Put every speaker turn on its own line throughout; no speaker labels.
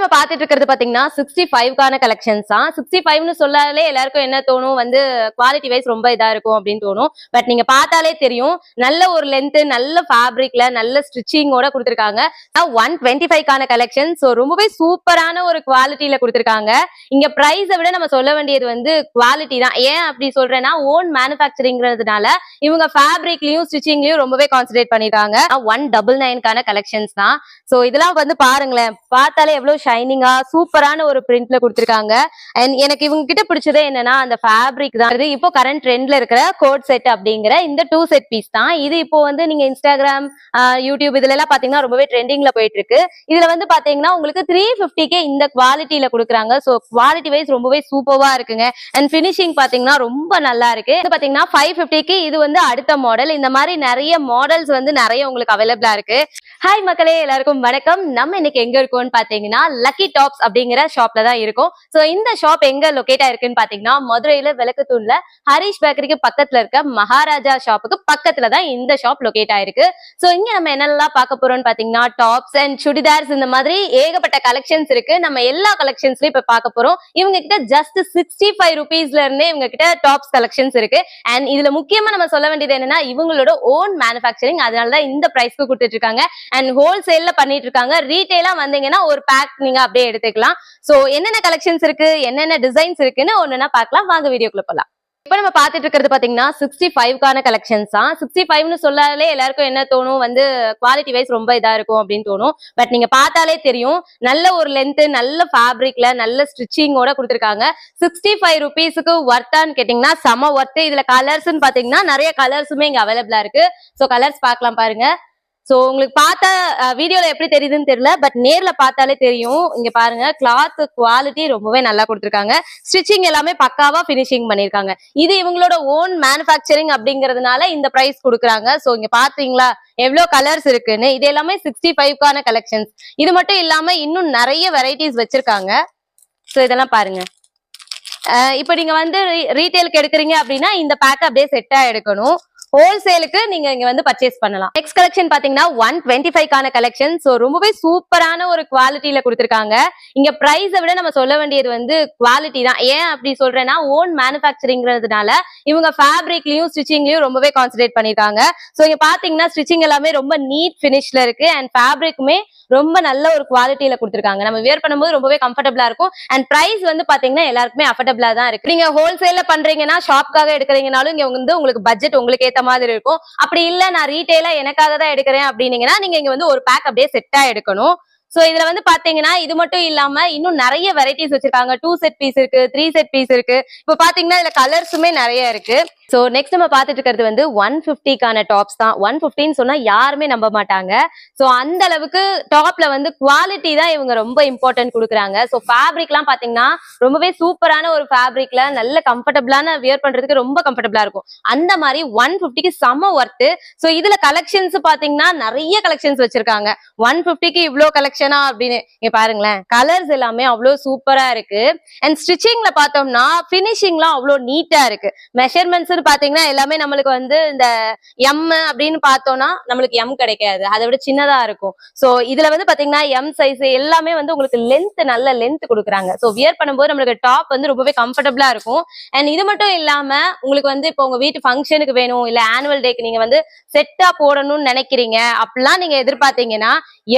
நம்ம பாத்துட்டு இருக்கிறது பாத்தீங்கன்னா சிக்ஸ்டி ஃபைவ்க்கான கலெக்ஷன்ஸ் தான் சிக்ஸ்டி ஃபைவ்னு சொல்லாலே எல்லாருக்கும் என்ன தோணும்? வந்து குவாலிட்டி வைஸ் ரொம்ப இதா இருக்கும் அப்படின்னு தோணும். பட் நீங்க பார்த்தாலே தெரியும் நல்ல ஒரு லென்த் நல்ல ஃபேப்ரிக்ல நல்ல ஸ்டிச்சிங்கோட கொடுத்துருக்காங்க. ஒன் டுவெண்ட்டி ஃபைவ்க்கான கலெக்ஷன் ஸோ ரொம்பவே சூப்பரான ஒரு குவாலிட்டியில கொடுத்துருக்காங்க. இங்க பிரைஸை விட நம்ம சொல்ல வேண்டியது வந்து குவாலிட்டி தான். ஏன் அப்படி சொல்றேன்னா ஓன் மேனுஃபேக்சரிங்கிறதுனால இவங்க ஃபேப்ரிக்லயும் ஸ்டிச்சிங்லயும் ரொம்பவே கான்சென்ட்ரேட் பண்ணிருக்காங்க. ஒன் டபுள் நைன்கான கலெக்ஷன்ஸ் தான். சோ இதெல்லாம் வந்து பாருங்களேன். பார்த்தாலே எவ்வளவு ஷைனிங்கா சூப்பரான ஒரு பிரிண்ட்ல கொடுத்துருக்காங்க. அண்ட் எனக்கு இவங்க கிட்ட பிடிச்சதே என்னன்னா அந்த ஃபேப்ரிக் தான். இது இப்போ கரண்ட் ட்ரெண்ட்ல இருக்கிற கோட் செட் அப்படிங்கிற இந்த டூ செட் பீஸ் தான். இது இப்போ வந்து நீங்க இன்ஸ்டாகிராம் யூடியூப் இதுல எல்லாம் பாத்தீங்கன்னா ரொம்பவே ட்ரெண்டிங்ல போயிட்டு இருக்கு இதுல வந்து பாத்தீங்கன்னா உங்களுக்கு த்ரீ ஃபிஃப்டிக்கே இந்த குவாலிட்டியில கொடுக்குறாங்க. ஸோ குவாலிட்டி வைஸ் ரொம்பவே சூப்பர்வா இருக்குங்க. அண்ட் ஃபினிஷிங் பாத்தீங்கன்னா ரொம்ப நல்லா இருக்கு. இது பாத்தீங்கன்னா ஃபைவ் ஃபிஃப்டிக்கு இது வந்து அடுத்த மாடல் இந்த மாதிரி நிறைய மாடல்ஸ் வந்து நிறைய உங்களுக்கு அவைலபிளா இருக்கு. ஹாய் மக்களே எல்லாருக்கும் வணக்கம். நம்ம இன்னைக்கு எங்க இருக்கோம்னு பாத்தீங்கன்னா லக்கி டாப்ஸ் அப்படிங்கிற ஷாப்ல தான் இருக்கும். சோ இந்த ஷாப் எங்க லொகேட் ஆயிருக்குன்னு பாத்தீங்கன்னா மதுரையில விளக்குத்தூண்ல ஹரிஷ் பேக்கரிக்கு பக்கத்துல இருக்க மகாராஜா ஷாப்புக்கு பக்கத்துல தான் இந்த ஷாப் லொகேட் ஆயிருக்கு. சோ இங்க நம்ம என்னெல்லாம் பார்க்க போறோம்னு பாத்தீங்கன்னா டாப்ஸ் அண்ட் சுடிதார்ஸ் இந்த மாதிரி ஏகப்பட்ட கலெக்ஷன்ஸ் இருக்கு. நம்ம எல்லா கலெக்ஷன்ஸ்லயும் இப்ப பார்க்க போறோம். இவங்க கிட்ட ஜஸ்ட் சிக்ஸ்டி ஃபைவ் ருபீஸ்ல இருந்தே இவங்க கிட்ட டாப்ஸ் கலெக்ஷன்ஸ் இருக்கு. அண்ட் இதுல முக்கியமா நம்ம சொல்ல வேண்டியது என்னன்னா இவங்களோட ஓன் மேனுஃபேக்சரிங் அதனாலதான் இந்த பிரைஸ்க்கு கொடுத்துட்டு இருக்காங்க. அண்ட் ஹோல்சேல்ல பண்ணிட்டு இருக்காங்க ரீட்டைலா வந்தீங்கன்னா ஒரு பேக் நீங்க அப்படியே எடுத்துக்கலாம். சோ என்னென்ன கலெக்ஷன்ஸ் இருக்கு? என்னென்ன டிசைன்ஸ் இருக்குன்னு ஒண்ணுன்னா பார்க்கலாம். வாங்க வீடியோக்குள்ள போலாம். இப்ப நம்ம பாத்துட்டு இருக்கிறது பாத்தீங்கன்னா சிக்ஸ்டி ஃபைவ்க்கான கலெக்ஷன்ஸ் தான் சிக்ஸ்டி ஃபைவ்னு சொல்லாலே எல்லாருக்கும் என்ன தோணும்? வந்து குவாலிட்டி வைஸ் ரொம்ப இதா இருக்கும் அப்படின்னு தோணும். பட் நீங்க பார்த்தாலே தெரியும். நல்ல ஒரு லென்த் நல்ல ஃபேப்ரிக்ல நல்ல ஸ்டிச்சிங்கோட கொடுத்துருக்காங்க. சிக்ஸ்டி ஃபைவ் ருபீஸுக்கு ஒர்த்தான்னு கேட்டீங்கன்னா செம ஒர்த்து இதுல கலர்ஸ்ன்னு பாத்தீங்கன்னா நிறைய கலர்ஸுமே இங்க அவைலபிளா இருக்கு. ஸோ கலர்ஸ் பார்க்கலாம் பாருங்க. ஸோ உங்களுக்கு பார்த்தா வீடியோல எப்படி தெரியுதுன்னு தெரியல பட் நேர்ல பார்த்தாலே தெரியும். இங்க பாருங்க கிளாத் குவாலிட்டி ரொம்பவே நல்லா கொடுத்துருக்காங்க. ஸ்டிச்சிங் எல்லாமே பக்காவா ஃபினிஷிங் பண்ணிருக்காங்க இது இவங்களோட ஓன் மேனுஃபேக்சரிங் அப்படிங்கறதுனால இந்த பிரைஸ் கொடுக்குறாங்க. ஸோ இங்க பாத்தீங்களா எவ்வளவு கலர்ஸ் இருக்குன்னு. இது எல்லாமே சிக்ஸ்டி ஃபைவ்க்கான கலெக்ஷன்ஸ் இது மட்டும் இல்லாம இன்னும் நிறைய வெரைட்டிஸ் வச்சிருக்காங்க. ஸோ இதெல்லாம் பாருங்க. இப்போ நீங்க வந்து ரீட்டைலுக்கு எடுக்கிறீங்க அப்படின்னா இந்த பேக் அப்படியே செட்டா எடுக்கணும். ஹோல்சேலுக்கு நீங்க இங்க வந்து பர்ச்சேஸ் பண்ணலாம். நெக்ஸ்ட் கலெக்ஷன் பாத்தீங்கன்னா ஒன் டுவெண்ட்டி ஃபைவ்க்கான கலெக்ஷன் ஸோ ரொம்பவே சூப்பரான ஒரு குவாலிட்டியில கொடுத்துருக்காங்க. இங்க பிரைஸை விட நம்ம சொல்ல வேண்டியது வந்து குவாலிட்டி தான். ஏன் அப்படி சொல்றேன்னா ஓன் மேனுஃபேக்சரிங்கிறதுனால இவங்க ஃபேப்ரிக்லயும் ஸ்டிச்சிங்லயும் ரொம்பவே கான்சன்ட்ரேட் பண்ணிருக்காங்க. ஸோ இங்க பாத்தீங்கன்னா ஸ்டிச்சிங் எல்லாமே ரொம்ப நீட் ஃபினிஷ்ல இருக்கு. அண்ட் ஃபேப்ரிக்குமே ரொம்ப நல்ல ஒரு குவாலிட்டியில கொடுத்துருக்காங்க. நம்ம வியர் பண்ணும்போது ரொம்பவே கம்ஃபர்டபுளா இருக்கும். அண்ட் பிரைஸ் வந்து பாத்தீங்கன்னா எல்லாருக்குமே அஃபர்டபுளா தான் இருக்கு. நீங்க ஹோல்சேல பண்றீங்கன்னா ஷாப்காக எடுக்கிறீங்கனாலும் இங்க வந்து உங்களுக்கு பட்ஜெட் உங்களுக்கு ஏத்த மாதிரி இருக்கும். அப்படி இல்ல நான் ரீட்டைலா எனக்காக தான் எடுக்கிறேன் அப்படின்னீங்கன்னா நீங்க இங்க வந்து ஒரு பேக் அப்படியே செட்டா எடுக்கணும். சோ இதுல வந்து பாத்தீங்கன்னா இது மட்டும் இல்லாம இன்னும் நிறைய வெரைட்டிஸ் வச்சிருக்காங்க. டூ செட் பீஸ் இருக்கு த்ரீ செட் பீஸ் இருக்கு. இப்போ பாத்தீங்கன்னா இதுல கலர்ஸுமே நிறைய இருக்கு. ஸோ நெக்ஸ்ட் நம்ம பாத்துட்டு இருக்கிறது வந்து ஒன் பிப்டிக்கான டாப்ஸ் தான். ஒன் பிப்டின்னு சொன்னால் யாருமே நம்ப மாட்டாங்க. ஸோ அந்த அளவுக்கு டாப்ல வந்து குவாலிட்டி தான் இவங்க ரொம்ப இம்பார்ட்டன்ட் கொடுக்குறாங்க. ஸோ ஃபேப்ரிக்லாம் பார்த்தீங்கன்னா ரொம்பவே சூப்பரான ஒரு ஃபேப்ரிக்ல நல்ல கம்ஃபர்டபுளான வியர் பண்றதுக்கு ரொம்ப கம்ஃபர்டபுளா இருக்கும். அந்த மாதிரி ஒன் ஃபிஃப்டிக்கு செம ஒர்த்து ஸோ இதுல கலெக்ஷன்ஸ் பாத்தீங்கன்னா நிறைய கலெக்ஷன்ஸ் வச்சிருக்காங்க. ஒன் ஃபிஃப்டிக்கு இவ்வளோ கலெக்ஷனா அப்படின்னு. இங்க பாருங்களேன் கலர்ஸ் எல்லாமே அவ்வளோ சூப்பரா இருக்கு. அண்ட் ஸ்டிச்சிங்ல பார்த்தோம்னா ஃபினிஷிங்லாம் அவ்வளோ நீட்டா இருக்கு. மெஷர்மெண்ட்ஸ் பாத்தீங்கன்னா எல்லாமே நம்மளுக்கு வந்து இந்த எம் அப்படின்னு பார்த்தோம்னா நம்மளுக்கு எம் கிடைக்காது. அதை விட சின்னதா இருக்கும். சோ இதுல வந்து பாத்தீங்கன்னா எம் சைஸ் எல்லாமே வந்து உங்களுக்கு லென்த் நல்ல லென்த் கொடுக்குறாங்க. சோ வியர் பண்ணும்போது நம்மளுக்கு டாப் வந்து ரொம்பவே கம்ஃபர்டபுளா இருக்கும். அண்ட் இது மட்டும் இல்லாம உங்களுக்கு வந்து இப்போ உங்க வீட்டு ஃபங்க்ஷனுக்கு வேணும் இல்ல ஆனுவல் டேக்கு நீங்க வந்து செட்டா போடணும்னு நினைக்கிறீங்க அப்படிலாம் நீங்க எதிர்பார்த்தீங்கன்னா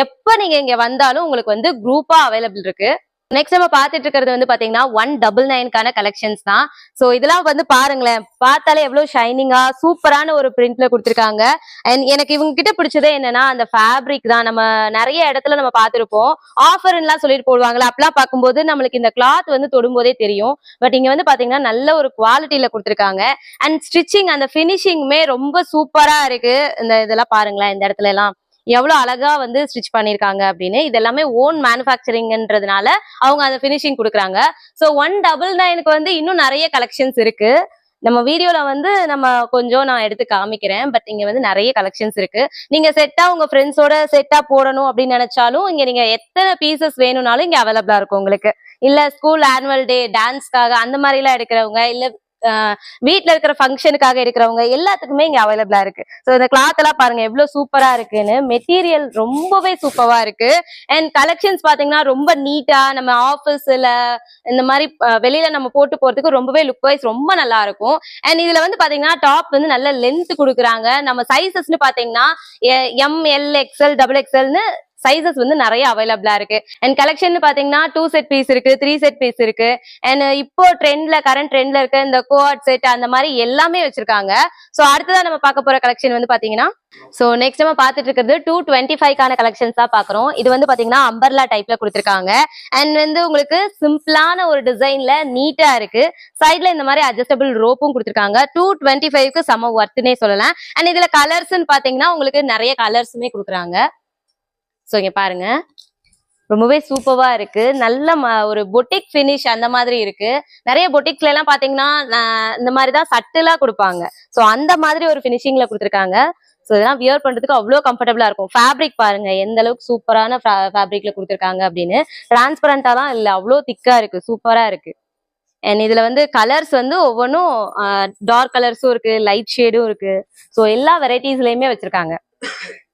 எப்ப நீங்க இங்க வந்தாலும் உங்களுக்கு வந்து குரூப்பா அவைலபிள் இருக்கு. நெக்ஸ்ட் நம்ம பார்த்துட்டு இருக்கிறது வந்து பாத்தீங்கன்னா ஒன் டபுள் நைன்கான கலெக்ஷன்ஸ் தான். ஸோ இதெல்லாம் வந்து பாருங்களேன். பார்த்தாலே எவ்வளவு ஷைனிங்கா சூப்பரான ஒரு பிரிண்ட்ல கொடுத்துருக்காங்க. அண்ட் எனக்கு இவங்க கிட்ட பிடிச்சதே என்னன்னா அந்த ஃபேப்ரிக் தான். நம்ம நிறைய இடத்துல நம்ம பார்த்துருப்போம். ஆஃபர் எல்லாம் சொல்லிட்டு போடுவாங்களா அப்பெல்லாம் பார்க்கும்போது நம்மளுக்கு இந்த கிளாத் வந்து தொடும்போதே தெரியும். பட் இங்க வந்து பாத்தீங்கன்னா நல்ல ஒரு குவாலிட்டியில கொடுத்துருக்காங்க. அண்ட் ஸ்டிச்சிங் அந்த ஃபினிஷிங்குமே ரொம்ப சூப்பரா இருக்கு. இந்த இதெல்லாம் பாருங்களேன் இந்த இடத்துல எல்லாம் எவ்வளவு அழகா வந்து ஸ்டிச் பண்ணிருக்காங்க அப்படின்னு. இது எல்லாமே ஓன் மேனுஃபேக்சரிங்ன்றதுனால அவங்க அந்த ஃபினிஷிங் கொடுக்குறாங்க. ஸோ ஒன் டபுள் நைனுக்கு வந்து இன்னும் நிறைய கலெக்ஷன்ஸ் இருக்கு. நம்ம வீடியோல வந்து நம்ம கொஞ்சம் நான் எடுத்து காமிக்கிறேன். பட் இங்க வந்து நிறைய கலெக்ஷன்ஸ் இருக்கு. நீங்க செட்டா உங்க ஃப்ரெண்ட்ஸோட செட்டா போடணும் அப்படின்னு நினைச்சாலும் இங்க நீங்க எத்தனை பீசஸ் வேணும்னாலும் இங்க அவைலபிளா இருக்கும் உங்களுக்கு. இல்ல ஸ்கூல் ஆனுவல் டே டான்ஸ்க்காக அந்த மாதிரி எல்லாம் எடுக்கிறவங்க இல்ல வீட்டில் இருக்கிற ஃபங்க்ஷனுக்காக இருக்கிறவங்க எல்லாத்துக்குமே இங்க அவைலபிளா இருக்கு. ஸோ இந்த கிளாத் எல்லாம் பாருங்க எவ்வளவு சூப்பரா இருக்குன்னு. மெட்டீரியல் ரொம்பவே சூப்பரா இருக்கு. அண்ட் கலெக்ஷன்ஸ் பாத்தீங்கன்னா ரொம்ப நீட்டா நம்ம ஆஃபீஸ்ல இந்த மாதிரி வெளியில நம்ம போட்டு போறதுக்கு ரொம்பவே லுக் வைஸ் ரொம்ப நல்லா இருக்கும். அண்ட் இதுல வந்து பாத்தீங்கன்னா டாப் வந்து நல்ல லென்த் கொடுக்குறாங்க. நம்ம சைசஸ்னு பாத்தீங்கன்னா எம் எல் எக்ஸ்எல் டபுள் எக்ஸ்எல்னு சைசஸ் வந்து நிறைய அவைலபிளா இருக்கு. அண்ட் கலெக்ஷன் பாத்தீங்கன்னா டூ செட் பீஸ் இருக்கு த்ரீ செட் பீஸ் இருக்கு. அண்ட் இப்போ ட்ரெண்ட்ல கரண்ட் ட்ரெண்ட்ல இருக்க இந்த கோஆட் செட் அந்த மாதிரி எல்லாமே வச்சிருக்காங்க. சோ அடுத்ததான் நம்ம பார்க்க போற கலெக்ஷன் வந்து பாத்தீங்கன்னா சோ நெக்ஸ்ட் நம்ம பாத்துட்டு இருக்கிறது டூ டுவெண்ட்டி ஃபைவ்க்கான கலெக்ஷன்ஸ் தான் பாக்குறோம். இது வந்து பாத்தீங்கன்னா அம்பர்லா டைப்ல கொடுத்துருக்காங்க. அண்ட் வந்து உங்களுக்கு சிம்பிளான ஒரு டிசைன்ல நீட்டா இருக்கு. சைட்ல இந்த மாதிரி அட்ஜஸ்டபிள் ரோப்பும் கொடுத்துருக்காங்க. டூ டுவெண்ட்டி ஃபைவ்க்கு செம ஒர்த்துனே சொல்லலாம். அண்ட் இதுல கலர்ஸ்ன்னு பாத்தீங்கன்னா உங்களுக்கு நிறைய கலர்ஸுமே கொடுக்குறாங்க. ஸோ இங்கே பாருங்க. ரொம்பவே சூப்பரா இருக்கு. நல்ல ம- ஒரு பொட்டிக் ஃபினிஷ் அந்த மாதிரி இருக்கு. நிறைய பொட்டிக்ஸ்ல எல்லாம் பாத்தீங்கன்னா இந்த மாதிரி தான் சட்டிலா கொடுப்பாங்க. ஸோ அந்த மாதிரி ஒரு ஃபினிஷிங்ல கொடுத்துருக்காங்க. ஸோ இதெல்லாம் வியர் பண்றதுக்கு அவ்வளோ கம்ஃபர்டபுளா இருக்கும். ஃபேப்ரிக் பாருங்க எந்த அளவுக்கு சூப்பரான ஃபேப்ரிக்ல கொடுத்துருக்காங்க அப்படின்னு. டிரான்ஸ்பரண்டா தான் இல்லை அவ்வளோ திக்கா இருக்கு சூப்பரா இருக்கு. அண்ட் இதுல வந்து கலர்ஸ் வந்து ஒவ்வொன்றும் டார்க் கலர்ஸும் இருக்கு லைட் ஷேடும் இருக்கு. ஸோ எல்லா வெரைட்டிஸ்லயுமே வச்சிருக்காங்க.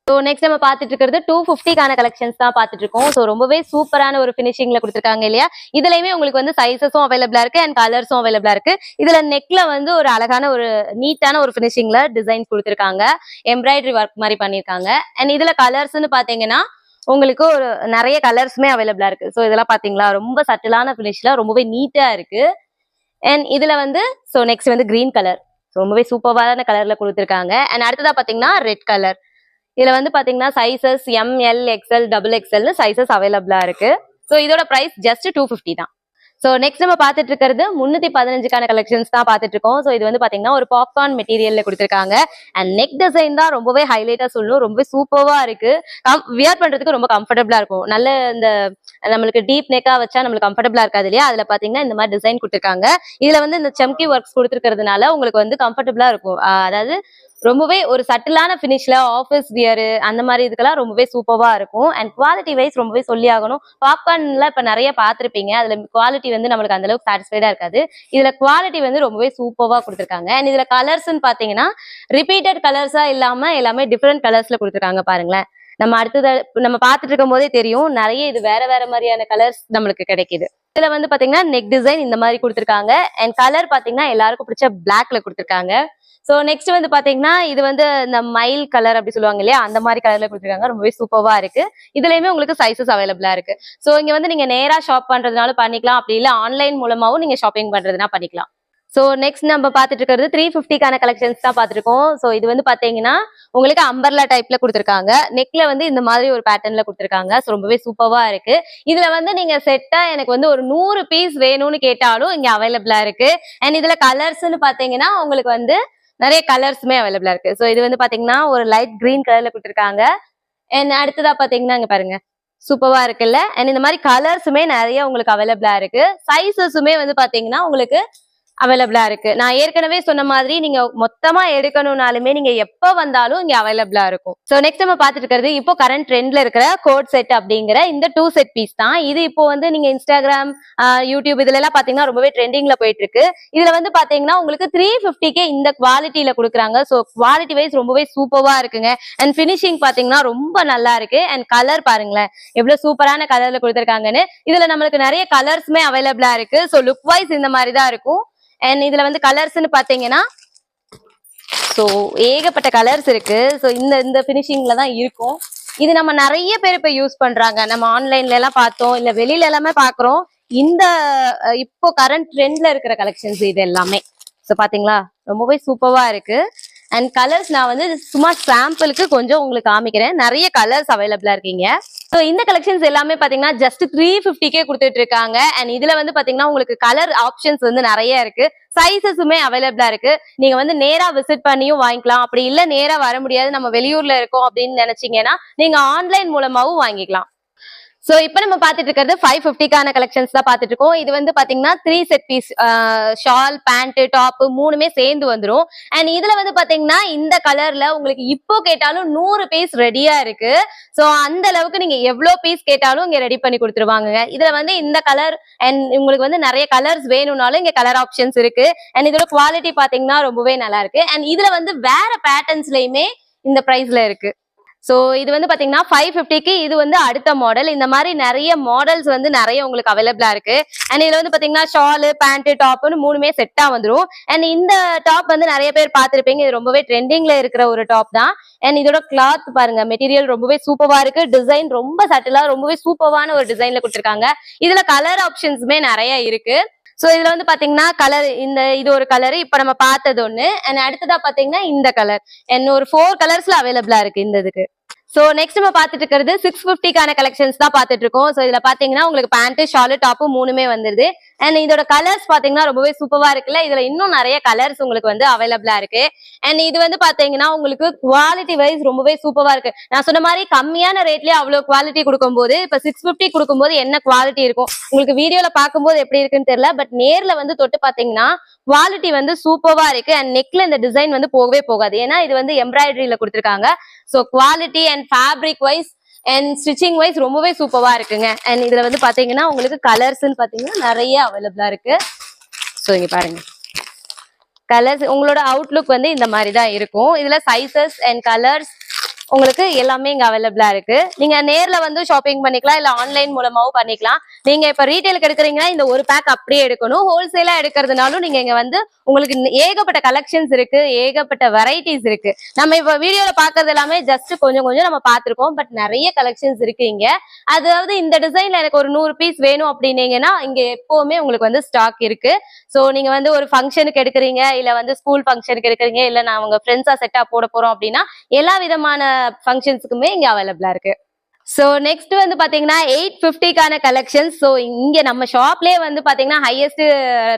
ஸோ நெக்ஸ்ட் நம்ம பார்த்துட்டு இருக்கிறது டூ ஃபிஃப்டிக்கான கலெக்ஷன்ஸ் தான் பார்த்துட்டு இருக்கோம் ஸோ ரொம்பவே சூப்பரான ஒரு ஃபினிஷிங்ல கொடுத்துருக்காங்க இல்லையா? இதுலயுமே உங்களுக்கு வந்து சைஸஸும் அவைலபிளா இருக்கு அண்ட் கலர்ஸும் அவைலபிளா இருக்கு. இதுல நெக்ல வந்து ஒரு அழகான ஒரு நீட்டான ஒரு ஃபினிஷிங்ல டிசைன்ஸ் கொடுத்துருக்காங்க. எம்ப்ராய்டரி ஒர்க் மாதிரி பண்ணியிருக்காங்க. அண்ட் இதுல கலர்ஸ்னு பாத்தீங்கன்னா உங்களுக்கு ஒரு நிறைய கலர்ஸுமே அவைலபிளா இருக்கு. ஸோ இதெல்லாம் பாத்தீங்களா ரொம்ப சட்டிலான ஃபினிஷ்ல ரொம்பவே நீட்டா இருக்கு. அண்ட் இதுல வந்து ஸோ நெக்ஸ்ட் வந்து கிரீன் கலர் ரொம்பவே சூப்பரான கலர்ல கொடுத்துருக்காங்க. அண்ட் அடுத்ததா பாத்தீங்கன்னா ரெட் கலர் இதுல வந்து பாத்தீங்கன்னா sizes M L XL double எக்ஸ்எல்னு sizes அவைலபிளா இருக்கு. ஸோ இதோட பிரைஸ் ஜஸ்ட் டூ ஃபிஃப்டி தான். ஸோ நெக்ஸ்ட் நம்ம பார்த்துட்டு இருக்கிறது முன்னூத்தி பதினஞ்சுக்கான கலெக்ஷன்ஸ் தான் பார்த்துட்டு இருக்கோம். ஸோ இது வந்து பாத்தீங்கன்னா ஒரு பாப்கார்ன் மெட்டீரியல்ல கொடுத்துருக்காங்க. அண்ட் நெக் டிசைன் தான் ரொம்பவே ஹைலைட்டா சொல்லணும். ரொம்ப சூப்பர்வா இருக்கு. வியர் பண்றதுக்கு ரொம்ப கம்ஃபர்டபுளா இருக்கும். நல்ல இந்த நம்மளுக்கு டீப் நெக்கா வச்சா நம்மளுக்கு கம்ஃபர்டபுளா இருக்காது இல்லையா? அதுல பாத்தீங்கன்னா இந்த மாதிரி டிசைன் கொடுத்துருக்காங்க. இதுல வந்து இந்த செம்கி ஒர்க்ஸ் கொடுத்துருக்கிறதுனால உங்களுக்கு வந்து கம்ஃபர்டபுளா இருக்கும். அதாவது ரொம்பவே ஒரு சட்டிலான ஃபினிஷ்ல ஆஃபீஸ் வியர் அந்த மாதிரி இதுக்கெல்லாம் ரொம்பவே சூப்பராக இருக்கும். அண்ட் குவாலிட்டி வைஸ் ரொம்பவே சொல்லி ஆகணும். பாப்கார்ன்லாம் இப்போ நிறைய பார்த்துருப்பீங்க. அதுல குவாலிட்டி வந்து நம்மளுக்கு அந்த அளவுக்கு சாட்டிஸ்ஃபைடா இருக்காது. இதுல குவாலிட்டி வந்து ரொம்பவே சூப்பராக கொடுத்துருக்காங்க. அண்ட் இதுல கலர்ஸ்ன்னு பார்த்தீங்கன்னா ரிப்பீட்டட் கலர்ஸா இல்லாம எல்லாமே டிஃப்ரெண்ட் கலர்ஸ்ல கொடுத்துருக்காங்க பாருங்களேன். நம்ம அடுத்தது நம்ம பார்த்துட்டு இருக்கும் போதே தெரியும். நிறைய இது வேற வேற மாதிரியான கலர்ஸ் நம்மளுக்கு கிடைக்குது. இதுல வந்து பாத்தீங்கன்னா நெக் டிசைன் இந்த மாதிரி கொடுத்துருக்காங்க. அண்ட் கலர் பாத்தீங்கன்னா எல்லாருக்கும் பிடிச்ச பிளாக்ல கொடுத்துருக்காங்க. ஸோ நெக்ஸ்ட் வந்து பாத்தீங்கன்னா இது வந்து இந்த மைல் கலர் அப்படி சொல்லுவாங்க இல்லையா? அந்த மாதிரி கலர்ல கொடுத்துருக்காங்க. ரொம்பவே சூப்பர்வா இருக்கு. இதுலயுமே உங்களுக்கு சைசஸ் அவைலபிளா இருக்கு. ஸோ இங்க வந்து நீங்க நேரா ஷாப் பண்றதுனால பண்ணிக்கலாம். அப்படி இல்லை ஆன்லைன் மூலமாவும் நீங்க ஷாப்பிங் பண்றதுனா பண்ணிக்கலாம். ஸோ நெக்ஸ்ட் நம்ம பார்த்துட்டு இருக்கிறது த்ரீ ஃபிஃப்டிக்கான கலெக்ஷன்ஸ் தான் பார்த்துருக்கோம் ஸோ இது வந்து பார்த்தீங்கன்னா உங்களுக்கு அம்பர்லா டைப்ல கொடுத்துருக்காங்க. நெக்ல வந்து இந்த மாதிரி ஒரு பேட்டர்ன்ல கொடுத்துருக்காங்க. ஸோ ரொம்பவே சூப்பர்வா இருக்கு. இதுல வந்து நீங்க செட்டா எனக்கு வந்து ஒரு நூறு பீஸ் வேணும்னு கேட்டாலும் இங்க அவைலபிளா இருக்கு. அண்ட் இதுல கலர்ஸ்னு பார்த்தீங்கன்னா உங்களுக்கு வந்து நிறைய கலர்ஸுமே அவைலபிளா இருக்கு. ஸோ இது வந்து பாத்தீங்கன்னா ஒரு லைட் கிரீன் கலர்ல கொடுத்துருக்காங்க. அண்ட் அடுத்ததா பாத்தீங்கன்னா இங்க பாருங்க. சூப்பரா இருக்குல்ல? அண்ட் இந்த மாதிரி கலர்ஸுமே நிறைய உங்களுக்கு அவைலபிளா இருக்கு. சைஸஸுமே வந்து பாத்தீங்கன்னா உங்களுக்கு அவைலபிளா இருக்கு. நான் ஏற்கனவே சொன்ன மாதிரி நீங்க மொத்தமா எடுக்கணும்னாலுமே நீங்க எப்ப வந்தாலும் இங்க அவைலபிளா இருக்கும். சோ நெக்ஸ்ட் நம்ம பாத்துட்டு இருக்கிறது இப்போ கரண்ட் ட்ரெண்ட்ல இருக்கிற கோட் செட் அப்படிங்கிற இந்த டூ செட் பீஸ் தான். இது இப்போ வந்து நீங்க இன்ஸ்டாகிராம் யூடியூப் இதுல எல்லாம் பாத்தீங்கன்னா ரொம்பவே ட்ரெண்டிங்ல போயிட்டு இருக்கு. இதுல வந்து பாத்தீங்கன்னா உங்களுக்கு த்ரீ ஃபிஃப்டிக்கே இந்த குவாலிட்டியில கொடுக்குறாங்க. ஸோ குவாலிட்டி வைஸ் ரொம்பவே சூப்பரா இருக்குங்க. அண்ட் ஃபினிஷிங் பாத்தீங்கன்னா ரொம்ப நல்லா இருக்கு. அண்ட் கலர் பாருங்களேன். எவ்வளவு சூப்பரான கலர்ல கொடுத்துருக்காங்கன்னு. இதுல நம்மளுக்கு நிறைய கலர்ஸுமே அவைலபிளா இருக்கு. ஸோ லுக் வைஸ் இந்த மாதிரி தான் இருக்கும். அண்ட் இதுல வந்து கலர்ஸ்ன்னு பாத்தீங்கன்னா ஸோ ஏகப்பட்ட கலர்ஸ் இருக்கு. ஸோ இந்த இந்த ஃபினிஷிங்ல தான் இருக்கும். இது நம்ம நிறைய பேர் இப்ப யூஸ் பண்றாங்க. நம்ம ஆன்லைன்ல எல்லாம் பார்த்தோம். இல்ல வெளியில எல்லாமே பாக்குறோம். இந்த இப்போ கரண்ட் ட்ரெண்ட்ல இருக்கிற கலெக்ஷன்ஸ் இது எல்லாமே. ஸோ பாத்தீங்களா? ரொம்பவே சூப்பர்வா இருக்கு. அண்ட் கலர்ஸ் நான் வந்து சும்மா சாம்பிளுக்கு கொஞ்சம் உங்களுக்கு காமிக்கிறேன். நிறைய கலர்ஸ் அவைலபிளா இருக்கீங்க. ஸோ இந்த கலெக்ஷன்ஸ் எல்லாமே பாத்தீங்கன்னா ஜஸ்ட் த்ரீ ஃபிஃப்டிக்கே கொடுத்துட்டு இருக்காங்க அண்ட் இதுல வந்து பாத்தீங்கன்னா உங்களுக்கு கலர் ஆப்ஷன்ஸ் வந்து நிறைய இருக்கு. சைசஸுமே அவைலபிளா இருக்கு. நீங்க வந்து நேரா விசிட் பண்ணியும் வாங்கிக்கலாம். அப்படி இல்ல நேரா வர முடியாது. நம்ம வெளியூர்ல இருக்கோம் அப்படின்னு நினைச்சீங்கன்னா நீங்க ஆன்லைன் மூலமாவும் வாங்கிக்கலாம். சோ இப்போ நம்ம பாத்துட்டு இருக்கிறது ஃபைவ் ஃபிஃப்டிக்கான கலெக்ஷன்ஸ் தான் பாத்துட்டு இருக்கோம் இது வந்து பாத்தீங்கன்னா three set piece shawl pant top மூணுமே சேர்ந்து வந்துரும். அண்ட் இதுல வந்து பாத்தீங்கன்னா இந்த கலர்ல உங்களுக்கு இப்போ கேட்டாலும் நூறு பீஸ் ரெடியா இருக்கு. சோ அந்த அளவுக்கு நீங்க எவ்வளவு பீஸ் கேட்டாலும் இங்க ரெடி பண்ணி கொடுத்துருவாங்க இதுல வந்து இந்த கலர் அண்ட் உங்களுக்கு வந்து நிறைய கலர்ஸ் வேணும்னாலும் இங்க கலர் ஆப்ஷன்ஸ் இருக்கு. அண்ட் இதோட குவாலிட்டி பாத்தீங்கன்னா ரொம்பவே நல்லா இருக்கு. அண்ட் இதுல வந்து வேற பேட்டர்ன்ஸ்லயுமே இந்த பிரைஸ்ல இருக்கு. ஸோ இது வந்து பார்த்தீங்கன்னா ஃபைவ் ஃபிஃப்டிக்கு இது வந்து அடுத்த மாடல் இந்த மாதிரி நிறைய மாடல்ஸ் வந்து நிறைய உங்களுக்கு அவைலபிளாக இருக்கு. அண்ட் இதில் வந்து பார்த்தீங்கன்னா ஷாலு பேண்ட்டு டாப்னு மூணுமே செட்டாக வந்துரும். அண்ட் இந்த டாப் வந்து நிறைய பேர் பார்த்துருப்பீங்க. இது ரொம்பவே ட்ரெண்டிங்கில் இருக்கிற ஒரு டாப் தான். அண்ட் இதோட கிளாத் பாருங்க மெட்டீரியல் ரொம்பவே சூப்பராக இருக்கு. டிசைன் ரொம்ப சட்டிலாக ரொம்பவே சூப்பரான ஒரு டிசைனில் கொடுத்துருக்காங்க. இதில் கலர் ஆப்ஷன்ஸுமே நிறைய இருக்குது சோ இதுல வந்து பாத்தீங்கன்னா கலர் இந்த இது ஒரு கலர் இப்ப நம்ம பார்த்தது ஒண்ணு. அண்ட் அடுத்ததா பாத்தீங்கன்னா இந்த கலர் அண்ட் ஒரு ஃபோர் கலர்ஸ்ல அவைலபிளா இருக்கு இந்த இதுக்கு. சோ நெக்ஸ்ட் நம்ம பாத்துட்டு இருக்கிறது சிக்ஸ் பிப்டிக்கான கலெக்ஷன்ஸ் தான் பாத்துட்டு இருக்கோம். சோ இதுல பாத்தீங்கன்னா உங்களுக்கு பேண்ட் ஷாலு டாப்பு மூணுமே வந்துருது. அண்ட் இதோட கலர்ஸ் பாத்தீங்கன்னா ரொம்பவே சூப்பரா இருக்குல்ல. இதுல இன்னும் நிறைய கலர்ஸ் உங்களுக்கு வந்து அவைலபிளா இருக்கு. அண்ட் இது வந்து பாத்தீங்கன்னா உங்களுக்கு குவாலிட்டி வைஸ் ரொம்பவே சூப்பரா இருக்கு. நான் சொன்ன மாதிரி கம்மியான ரேட்லயே அவ்வளவு குவாலிட்டி கொடுக்கும்போது இப்ப சிக்ஸ் பிப்டி கொடுக்கும்போது என்ன குவாலிட்டி இருக்கும்? உங்களுக்கு வீடியோல பார்க்கும்போது எப்படி இருக்குன்னு தெரியல. பட் நேர்ல வந்து தொட்டு பாத்தீங்கன்னா குவாலிட்டி வந்து சூப்பரா இருக்கு. அண்ட் நெக்ல இந்த டிசைன் வந்து போகவே போகாது. ஏன்னா இது வந்து எம்ப்ராய்டரியில கொடுத்துருக்காங்க. So quality and fabric wise and stitching wise ரொம்பவே சூப்பராக இருக்குங்க. அண்ட் இதுல வந்து பாத்தீங்கன்னா உங்களுக்கு கலர்ஸ்ன்னு பாத்தீங்கன்னா நிறைய அவைலபிளா இருக்கு. ஸோ இங்கே பாருங்க. கலர்ஸ் உங்களோட அவுட்லுக் வந்து இந்த மாதிரி தான் இருக்கும். இதுல சைசஸ் அண்ட் கலர்ஸ் உங்களுக்கு எல்லாமே இங்க அவைலபிளா இருக்கு. நீங்க நேர்ல வந்து ஷாப்பிங் பண்ணிக்கலாம் இல்ல ஆன்லைன் மூலமாவும் பண்ணிக்கலாம். நீங்க இப்ப ரீட்டைலுக்கு எடுக்கிறீங்கன்னா இந்த ஒரு பேக் அப்படியே எடுக்கணும். ஹோல்சேலா எடுக்கிறதுனாலும் நீங்க இங்க வந்து உங்களுக்கு ஏகப்பட்ட கலெக்ஷன்ஸ் இருக்கு ஏகப்பட்ட வெரைட்டிஸ் இருக்கு. நம்ம இப்ப வீடியோல பாக்குறது எல்லாமே ஜஸ்ட் கொஞ்சம் கொஞ்சம் நம்ம பார்த்திருக்கோம் பட் நிறைய கலெக்ஷன்ஸ் இருக்கு இங்க. அதாவது இந்த டிசைன்ல எனக்கு ஒரு நூறு பீஸ் வேணும் அப்படின்னீங்கன்னா இங்க எப்பவுமே உங்களுக்கு வந்து ஸ்டாக் இருக்கு. சோ நீங்க வந்து ஒரு ஃபங்க்ஷனுக்கு எடுக்கிறீங்க இல்ல வந்து ஸ்கூல் ஃபங்க்ஷனுக்கு எடுக்கிறீங்க இல்ல நான் உங்க ஃப்ரெண்ட்ஸா செட்டா போட போறோம் அப்படின்னா எல்லா விதமான ஃபங்க்ஷன்ஸுக்குமே இங்க அவைலபிளாக இருக்கு. சோ நெக்ஸ்ட் வந்து பாத்தீங்கன்னா எயிட் பிப்டிக்கான கலெக்ஷன்ஸ் ஸோ இங்க நம்ம ஷாப்லயே வந்து பாத்தீங்கன்னா ஹையஸ்ட்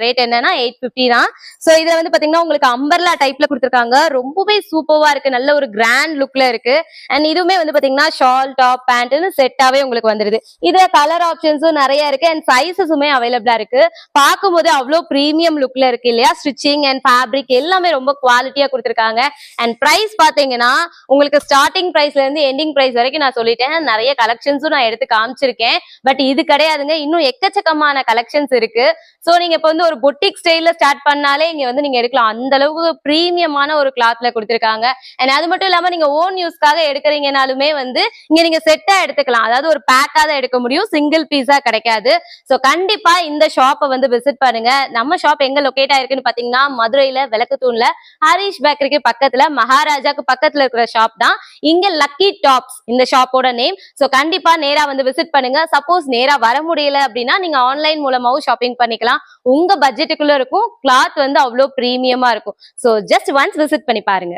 ரேட் என்னன்னா எயிட் பிப்டி தான். சோ இதுல வந்து பாத்தீங்கன்னா உங்களுக்கு அம்பர்லா டைப்ல கொடுத்துருக்காங்க. ரொம்பவே சூப்பரா இருக்கு. நல்ல ஒரு கிராண்ட் லுக்ல இருக்கு. அண்ட் இதுவுமே வந்து பாத்தீங்கன்னா ஷால் டாப் பேண்ட்னு செட்டாவே உங்களுக்கு வந்துருது. இதுல கலர் ஆப்ஷன்ஸும் நிறைய இருக்கு. அண்ட் சைசஸுமே அவைலபிளா இருக்கு. பார்க்கும்போது அவ்வளோ ப்ரீமியம் லுக்ல இருக்கு இல்லையா? ஸ்டிச்சிங் அண்ட் ஃபேப்ரிக் எல்லாமே ரொம்ப குவாலிட்டியா கொடுத்துருக்காங்க. அண்ட் பிரைஸ் பாத்தீங்கன்னா உங்களுக்கு ஸ்டார்டிங் பிரைஸ்ல இருந்து எண்டிங் பிரைஸ் வரைக்கும் நான் சொல்லிட்டேன். நிறைய கலெக்ஷன்ஸும் நான் எடுத்து காமிச்சிருக்கேன். பட் இது கிடையாதுங்க. இன்னும் எக்கச்சக்கமான கலெக்ஷன்ஸ் இருக்கு. சோ நீங்க இப்ப வந்து ஒரு பொட்டிக் ஸ்டைல ஸ்டார்ட் பண்ணாலே இங்க வந்து நீங்க எடுக்கலாம். அந்த அளவுக்கு ப்ரீமியமான ஒரு கிளாத்ல கொடுத்துருக்காங்க. அண்ட் அது மட்டும் இல்லாம நீங்க ஓன் யூஸ்க்காக எடுக்கிறீங்கனாலுமே வந்து இங்க நீங்க செட்டா எடுத்துக்கலாம். அதாவது ஒரு பேக்கா தான் எடுக்க முடியும். சிங்கிள் பீஸா கிடைக்காது. சோ கண்டிப்பா இந்த ஷாப்பை வந்து விசிட் பண்ணுங்க. நம்ம ஷாப் எங்க லொகேட் ஆயிருக்குன்னு பாத்தீங்கன்னா மதுரையில விளக்குத்தூண்ல ஹரிஷ் பேக்கரிக்கு பக்கத்துல மகாராஜாக்கு பக்கத்துல இருக்கிற ஷாப் தான். இங்க லக்கி டாப்ஸ் இந்த ஷாப்போட நேம் சோ கண்டிப்பா நேரா வந்து விசிட் பண்ணுங்க. சப்போஸ் நேரா வர முடியல அப்படின்னா நீங்க ஆன்லைன் மூலமாவும் ஷாப்பிங் பண்ணிக்கலாம். உங்க பட்ஜெட்டுக்குள்ள இருக்கும். கிளாத் வந்து அவ்வளோ ப்ரீமியமா இருக்கும். சோ ஜஸ்ட் ஒன்ஸ் விசிட் பண்ணி பாருங்க.